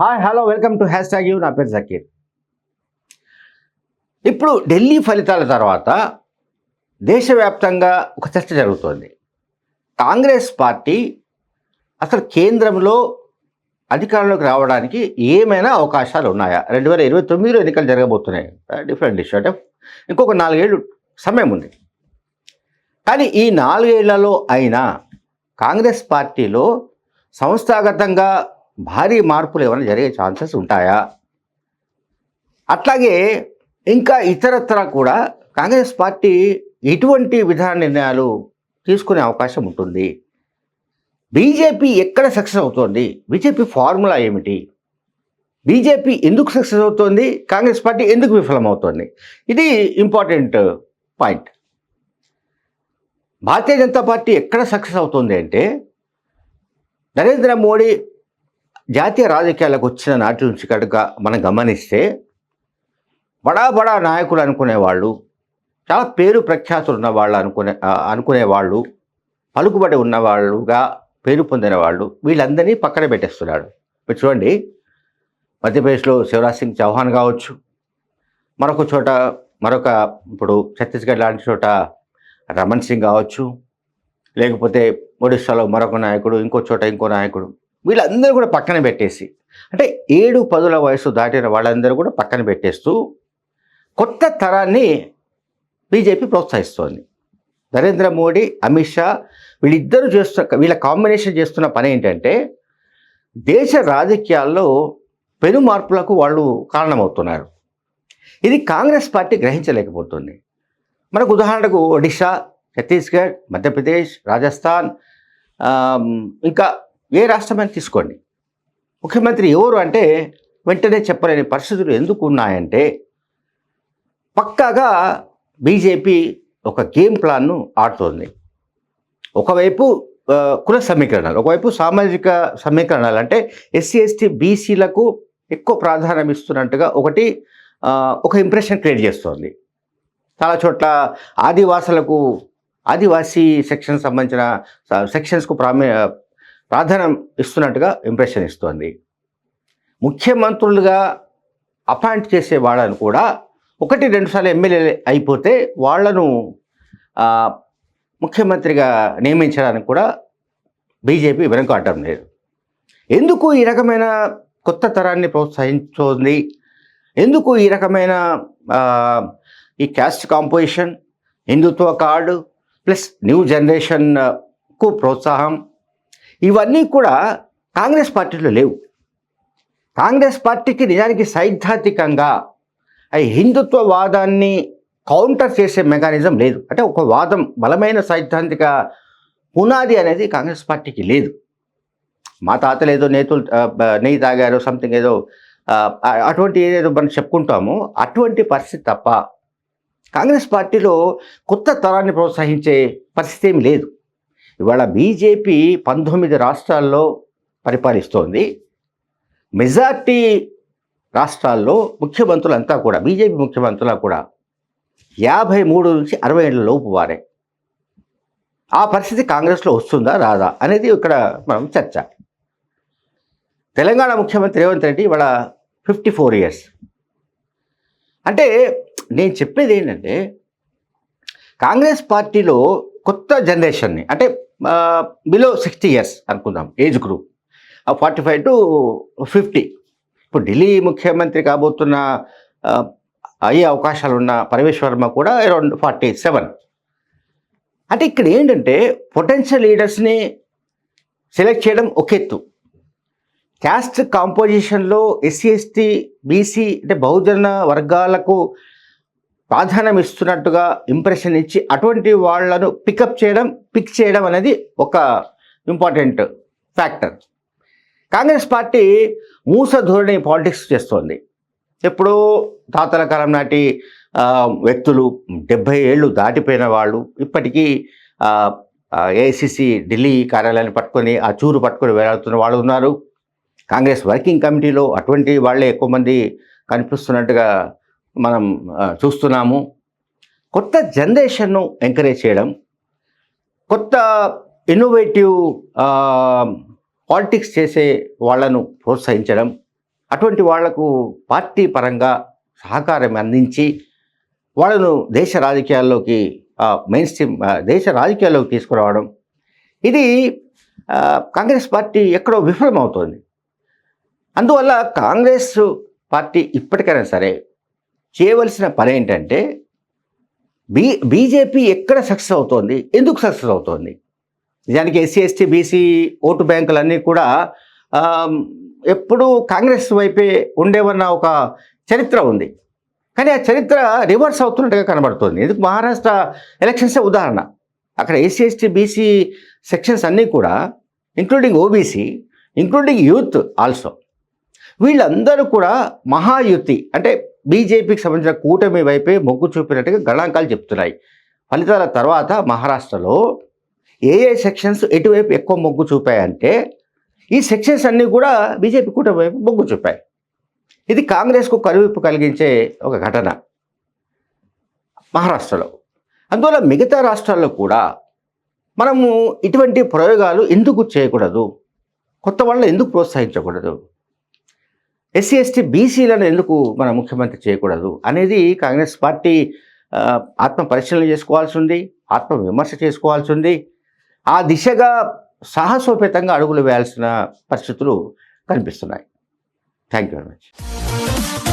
Hi hello welcome to hashtag U నా పేరు జకీర్. ఇప్పుడు ఢిల్లీ ఫలితాల తర్వాత దేశవ్యాప్తంగా ఒక చర్చ జరుగుతోంది. కాంగ్రెస్ పార్టీ అసలు కేంద్రంలో అధికారంలోకి రావడానికి ఏమైనా అవకాశాలు ఉన్నాయా? రెండు వేల ఇరవై తొమ్మిదిలో ఎన్నికలు జరగబోతున్నాయి. డిఫరెంట్ ఇష్యూ అంటే ఇంకొక నాలుగేళ్ళు సమయం ఉంది. కానీ ఈ నాలుగేళ్ళలో అయినా కాంగ్రెస్ పార్టీలో సంస్థాగతంగా భారీ మార్పులు ఏమైనా జరిగే ఛాన్సెస్ ఉంటాయా? అట్లాగే ఇంకా ఇతరత్ర కూడా కాంగ్రెస్ పార్టీ ఎటువంటి విధాన నిర్ణయాలు తీసుకునే అవకాశం ఉంటుంది. బీజేపీ ఎక్కడ సక్సెస్ అవుతోంది? బీజేపీ ఫార్ములా ఏమిటి? బీజేపీ ఎందుకు సక్సెస్ అవుతోంది? కాంగ్రెస్ పార్టీ ఎందుకు విఫలమవుతోంది? ఇది important point. Bharatiya Janata party ఎక్కడ సక్సెస్ అవుతుంది అంటే నరేంద్ర మోడీ జాతీయ రాజకీయాలకు వచ్చిన నాటి నుంచి కనుక మనం గమనిస్తే బడా బడా నాయకులు అనుకునేవాళ్ళు చాలా పేరు ప్రఖ్యాతులు ఉన్నవాళ్ళు అనుకునే అనుకునేవాళ్ళు పలుకుబడి ఉన్నవాళ్ళుగా పేరు పొందిన వాళ్ళు వీళ్ళందరినీ పక్కన పెట్టేస్తున్నాడు. ఇప్పుడు చూడండి మధ్యప్రదేశ్లో శివరాజ్ సింగ్ చౌహాన్ కావచ్చు మరొక చోట మరొక ఇప్పుడు ఛత్తీస్గఢ్ లాంటి చోట రమణ్ సింగ్ కావచ్చు లేకపోతే ఒడిస్సాలో మరొక నాయకుడు ఇంకో చోట ఇంకో నాయకుడు. వీళ్ళందరూ కూడా పక్కన పెట్టేసి అంటే ఏడు పదుల వయసు దాటిన వాళ్ళందరూ కూడా పక్కన పెట్టేస్తూ కొత్త తరాన్ని బీజేపీ ప్రోత్సహిస్తోంది. నరేంద్ర మోడీ అమిత్ షా వీళ్ళిద్దరూ చేస్తున్న వీళ్ళ కాంబినేషన్ చేస్తున్న పని ఏంటంటే దేశ రాజకీయాల్లో పెను మార్పులకు వాళ్ళు కారణమవుతున్నారు. ఇది కాంగ్రెస్ పార్టీ గ్రహించలేకపోతుంది. మనకు ఉదాహరణకు ఒడిశా ఛత్తీస్గఢ్ మధ్యప్రదేశ్ రాజస్థాన్ ఇంకా ఏ రాష్ట్రమైనా తీసుకోండి. ముఖ్యమంత్రి ఎవరు అంటే వెంటనే చెప్పలేని పరిస్థితులు ఎందుకు ఉన్నాయంటే పక్కాగా బీజేపీ ఒక గేమ్ ప్లాన్ను ఆడుతోంది. ఒకవైపు కుల సమీకరణాలు ఒకవైపు సామాజిక సమీకరణాలు అంటే ఎస్సీ ఎస్టీ బీసీలకు ఎక్కువ ప్రాధాన్యం ఇస్తున్నట్టుగా ఒకటి ఒక ఇంప్రెషన్ క్రియేట్ చేస్తోంది. చాలా చోట్ల ఆదివాసులకు ఆదివాసీ సెక్షన్ సంబంధించిన సెక్షన్స్కు ప్రామి ప్రాధాన్యం ఇస్తున్నట్టుగా ఇంప్రెషన్ ఇస్తోంది. ముఖ్యమంత్రులుగా అపాయింట్ చేసే వాళ్ళను కూడా ఒకటి రెండు సార్లు ఎమ్మెల్యే అయిపోతే వాళ్ళను ముఖ్యమంత్రిగా నియమించడానికి కూడా బీజేపీ వెనుకాడటం లేదు. ఎందుకు ఈ రకమైన కొత్త తరాన్ని ప్రోత్సహించుంది? ఎందుకు ఈ రకమైన ఈ caste composition Hindutva card plus new జనరేషన్కు ప్రోత్సాహం ఇవన్నీ కూడా కాంగ్రెస్ పార్టీలో లేవు. కాంగ్రెస్ పార్టీకి నిజానికి సైద్ధాంతికంగా ఈ హిందుత్వ వాదాన్ని కౌంటర్ చేసే మెకానిజం లేదు. అంటే ఒక వాదం బలమైన సైద్ధాంతిక పునాది అనేది కాంగ్రెస్ పార్టీకి లేదు. మా తాతలు ఏదో నేతులు నెయ్యి తాగారు సంథింగ్ ఏదో అటువంటి ఏదేదో మనం చెప్పుకుంటామో. అటువంటి పరిస్థితి తప్ప కాంగ్రెస్ పార్టీలో కొత్త తరాన్ని ప్రోత్సహించే పరిస్థితి ఏమి లేదు. ఇవాళ బీజేపీ పంతొమ్మిది రాష్ట్రాల్లో పరిపాలిస్తోంది. మెజార్టీ రాష్ట్రాల్లో ముఖ్యమంత్రులంతా కూడా బీజేపీ ముఖ్యమంత్రులా కూడా యాభై మూడు నుంచి అరవై ఏళ్ళ లోపు వారే. ఆ పరిస్థితి కాంగ్రెస్లో వస్తుందా? రాదా? అనేది ఇక్కడ మనం చర్చ. తెలంగాణ ముఖ్యమంత్రి రేవంత్ రెడ్డి ఇవాళ ఫిఫ్టీ ఫోర్ ఇయర్స్. అంటే నేను చెప్పేది ఏంటంటే కాంగ్రెస్ పార్టీలో కొత్త జనరేషన్ని అంటే బిలో సిక్స్టీ ఇయర్స్ అనుకుందాం age group forty five to fifty ఇప్పుడు ఢిల్లీ ముఖ్యమంత్రి కాబోతున్న అయ్యే అవకాశాలు ఉన్న పరమేశ్వర వర్మ కూడా అరౌండ్ ఫార్టీ సెవెన్ అంటే ఇక్కడ ఏంటంటే పొటెన్షియల్ లీడర్స్ని సెలెక్ట్ చేయడం ఒక ఎత్తు. క్యాస్ట్ కాంపోజిషన్లో ఎస్సీ ఎస్టీ బీసీ అంటే బహుజన వర్గాలకు ప్రాధాన్యం ఇస్తున్నట్టుగా ఇంప్రెషన్ ఇచ్చి అటువంటి వాళ్ళను పికప్ చేయడం పిక్ చేయడం అనేది ఒక ఇంపార్టెంట్ ఫ్యాక్టర్ కాంగ్రెస్ పార్టీ మూస ధోరణి పాలిటిక్స్ చేస్తోంది. ఎప్పుడో తాతల కాలం నాటి వ్యక్తులు డెబ్భై ఏళ్ళు దాటిపోయిన వాళ్ళు ఇప్పటికీ ఏఐసిసి ఢిల్లీ కార్యాలయాన్ని పట్టుకొని ఆ చూరు పట్టుకొని వేలాడుతున్న వాళ్ళు ఉన్నారు. కాంగ్రెస్ వర్కింగ్ కమిటీలో అటువంటి వాళ్ళే ఎక్కువ మంది కనిపిస్తున్నట్టుగా మనం చూస్తున్నాము. కొత్త జనరేషన్ను ఎంకరేజ్ చేయడం కొత్త ఇన్నోవేటివ్ పాలిటిక్స్ చేసే వాళ్ళను ప్రోత్సహించడం అటువంటి వాళ్ళకు పార్టీ పరంగా సహకారం అందించి వాళ్ళను దేశ రాజకీయాల్లోకి మెయిన్ స్ట్రీమ్ దేశ రాజకీయాల్లోకి తీసుకురావడం. ఇది కాంగ్రెస్ పార్టీ ఎక్కడో విఫలమవుతోంది. అందువల్ల కాంగ్రెస్ పార్టీ ఇప్పటికైనా సరే చేయవలసిన పని ఏంటంటే బీ బీజేపీ ఎక్కడ సక్సెస్ అవుతోంది? ఎందుకు సక్సెస్ అవుతోంది? నిజానికి ఎస్సీ ఎస్టీ బీసీ ఓటు బ్యాంకులన్నీ కూడా ఎప్పుడూ కాంగ్రెస్ వైపే ఉండేవన్న ఒక చరిత్ర ఉంది. కానీ ఆ చరిత్ర రివర్స్ అవుతున్నట్టుగా కనబడుతుంది. ఎందుకు? మహారాష్ట్ర ఎలక్షన్సే ఉదాహరణ. అక్కడ ఎస్సీ ఎస్టీ బీసీ సెక్షన్స్ అన్నీ కూడా including OBC including youth also. వీళ్ళందరూ కూడా మహాయుతి అంటే బీజేపీకి సంబంధించిన కూటమి వైపే మొగ్గు చూపినట్టుగా గణాంకాలు చెప్తున్నాయి. ఫలితాల తర్వాత మహారాష్ట్రలో ఏ ఏ సెక్షన్స్ ఎటువైపు ఎక్కువ మొగ్గు చూపాయంటే ఈ సెక్షన్స్ అన్నీ కూడా బీజేపీ కూటమి వైపు మొగ్గు చూపాయి. ఇది కాంగ్రెస్కు కరువిప్పు కలిగించే ఒక ఘటన మహారాష్ట్రలో. అందువల్ల మిగతా రాష్ట్రాల్లో కూడా మనము ఇటువంటి ప్రయోగాలు ఎందుకు చేయకూడదు? కొత్త వాళ్ళని ఎందుకు ప్రోత్సహించకూడదు? ఎస్సీ ఎస్టీ బీసీలను ఎందుకు మన ముఖ్యమంత్రి చేయకూడదు అనేది కాంగ్రెస్ పార్టీ ఆత్మ పరిశీలన చేసుకోవాల్సి ఉంది ఆత్మ విమర్శ చేసుకోవాల్సి ఉంది. ఆ దిశగా సాహసోపేతంగా అడుగులు వేయాల్సిన పరిస్థితులు కనిపిస్తున్నాయి. Thank you very much